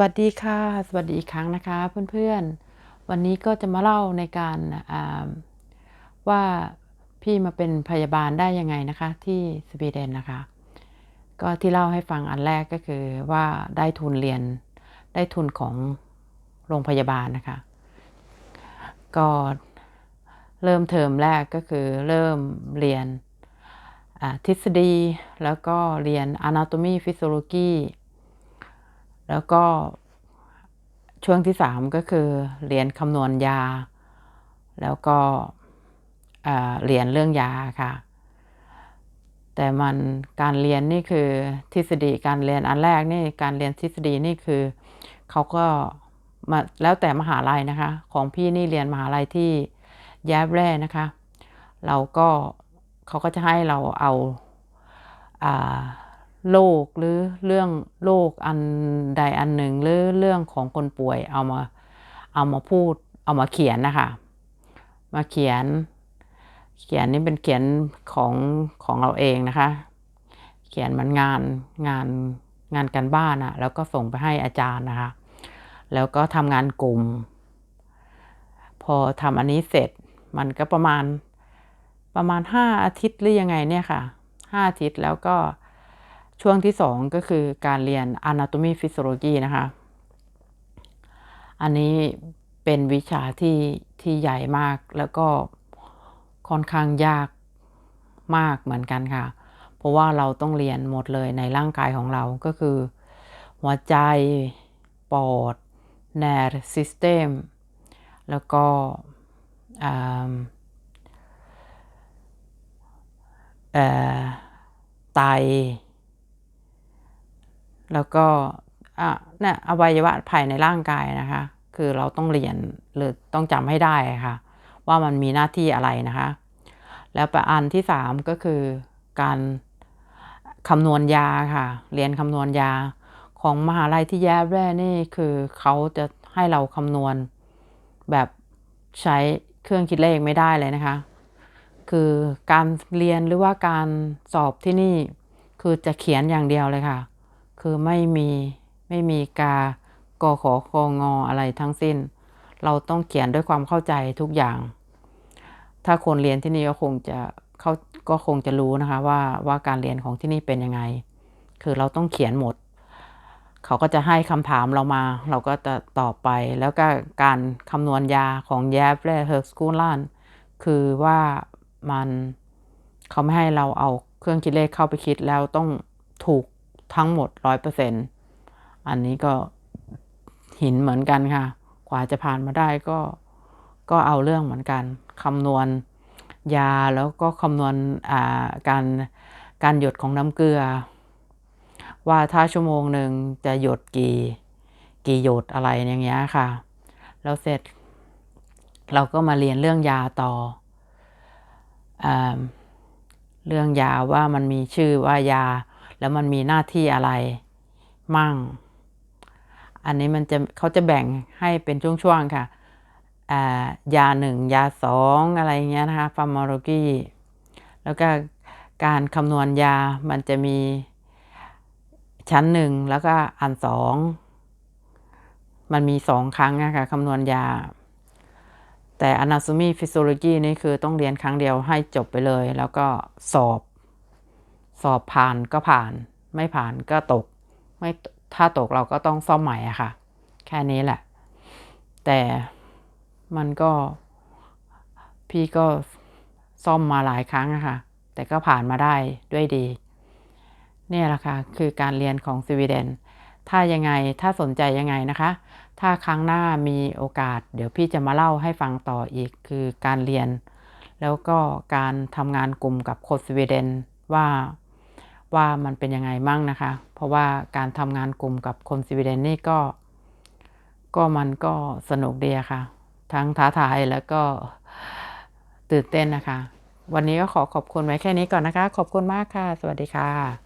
วัสดีค่ะ สวัสดีอีกครั้งนะคะเพื่อนๆ วันนี้ก็จะมาเล่าในการว่าพี่มาเป็นพยาบาลได้ยังไงนะคะที่สวีเดนนะคะ ก็ที่เล่าให้ฟังอันแรกก็คือว่าได้ทุนเรียนได้ทุนของโรงพยาบาลนะคะ ก็เริ่มเทอมแรกก็คือเริ่มเรียนทฤษฎีแล้วก็เรียน anatomy physiology แล้วก็ช่วงที่สามก็คือเรียนคำนวณยา แล้วก็เรียนเรื่องยาค่ะ แต่มันการเรียนนี่คือทฤษฎีการเรียนอันแรกนี่การเรียนทฤษฎีนี่คือเขาก็มาแล้วแต่มหาลัยนะคะ ของพี่นี่เรียนมหาลัยที่แยบแร่นะคะ เราก็เขาก็จะให้เราเอา โรคหรือเรื่องโรคอันใดอันหนึ่ง หรือเรื่องของคนป่วยเอามาเอามาพูดเอามาเขียนนะคะ มาเขียน เขียนนี่เป็นเขียนของของเราเองนะคะ เขียนมันงานงานงานการบ้านอะแล้วก็ส่งไปให้อาจารย์นะคะ แล้วก็ทำงานกลุ่ม พอทำอันนี้เสร็จมันก็ประมาณประมาณห้าอาทิตย์หรือยังไงเนี่ยค่ะห้าอาทิตย์แล้วก็ ช่วงที่สองก็คือการเรียน anatomy physiology นะคะ อันนี้เป็นวิชาที่ที่ใหญ่มากแล้วก็ค่อนข้างยากมากเหมือนกันค่ะ เพราะว่าเราต้องเรียนหมดเลยในร่างกายของเราก็คือ หัวใจ ปอด nerve system แล้วก็ไต แล้วก็อะเนี่ยอวัยวะภายในร่างกายนะคะ คือเราต้องเรียนหรือต้องจำให้ได้ค่ะ ว่ามันมีหน้าที่อะไรนะคะ แล้วประอันที่สามก็คือการคำนวณยาค่ะ เรียนคำนวณยาของมหาลัยที่แย่แร่นี่คือเขาจะให้เราคำนวณแบบใช้เครื่องคิดเลขไม่ได้เลยนะคะ คือการเรียนหรือว่าการสอบที่นี่คือจะเขียนอย่างเดียวเลยค่ะ คือไม่มีไม่มีกากอขอคองออะไรทั้งสิ้น เราต้องเขียนด้วยความเข้าใจทุกอย่าง ถ้าคนเรียนที่นี่ก็คงจะเขาก็คงจะรู้นะคะว่าว่าการเรียนของที่นี่เป็นยังไง คือเราต้องเขียนหมด เขาก็จะให้คำถามเรามา เราก็จะตอบไป แล้วก็การคำนวณยาของแยบและเฮอร์สกูลันคือว่ามันเขาไม่ให้เราเอาเครื่องคิดเลขเข้าไปคิดแล้วต้องถูก ทั้งหมดร้อยเปอร์เซ็นต์อันนี้ก็หินเหมือนกันค่ะ กว่าจะผ่านมาได้ก็ก็เอาเรื่องเหมือนกันคำนวณยาแล้วก็คำนวณการการหยดของน้ำเกลือ ว่าถ้าชั่วโมงหนึ่งจะหยดกี่กี่หยดอะไรอย่างเงี้ยค่ะ แล้วเสร็จ เราก็มาเรียนเรื่องยาต่ออเรื่องยาว่ามันมีชื่อว่ายา แล้วมันมีหน้าที่อะไรมั่ง อันนี้มันจะเขาจะแบ่งให้เป็นช่วงๆค่ะยาหนึ่งยาสองอะไรเงี้ยนะคะฟาร์มโลกีแล้วก็การคำนวณยามันจะมีชั้นหนึ่งแล้วก็อันสองมันมีสองครั้งนะคะคำนวณยา แต่ anatomy physiology นี่คือต้องเรียนครั้งเดียวให้จบไปเลย แล้วก็สอบ สอบผ่านก็ผ่าน ไม่ผ่านก็ตก ไม่ถ้าตกเราก็ต้องซ่อมใหม่อะค่ะ แค่นี้แหละ แต่มันก็พี่ก็ซ่อมมาหลายครั้งอะค่ะ แต่ก็ผ่านมาได้ด้วยดีนี่แหละค่ะ คือการเรียนของสวีเดน ถ้ายังไงถ้าสนใจยังไงนะคะ ถ้าครั้งหน้ามีโอกาส เดี๋ยวพี่จะมาเล่าให้ฟังต่ออีกคือการเรียน แล้วก็การทำงานกลุ่มกับคนสวีเดนว่า ว่ามันเป็นยังไงมั่งนะคะ เพราะว่าการทำงานกลุ่มกับคนสวีเดนนี่ก็ ก็มันก็สนุกดีอะค่ะ ทั้งท้าทายแล้วก็ตื่นเต้นนะคะ วันนี้ก็ขอขอบคุณไว้แค่นี้ก่อนนะคะ ขอบคุณมากค่ะ สวัสดีค่ะ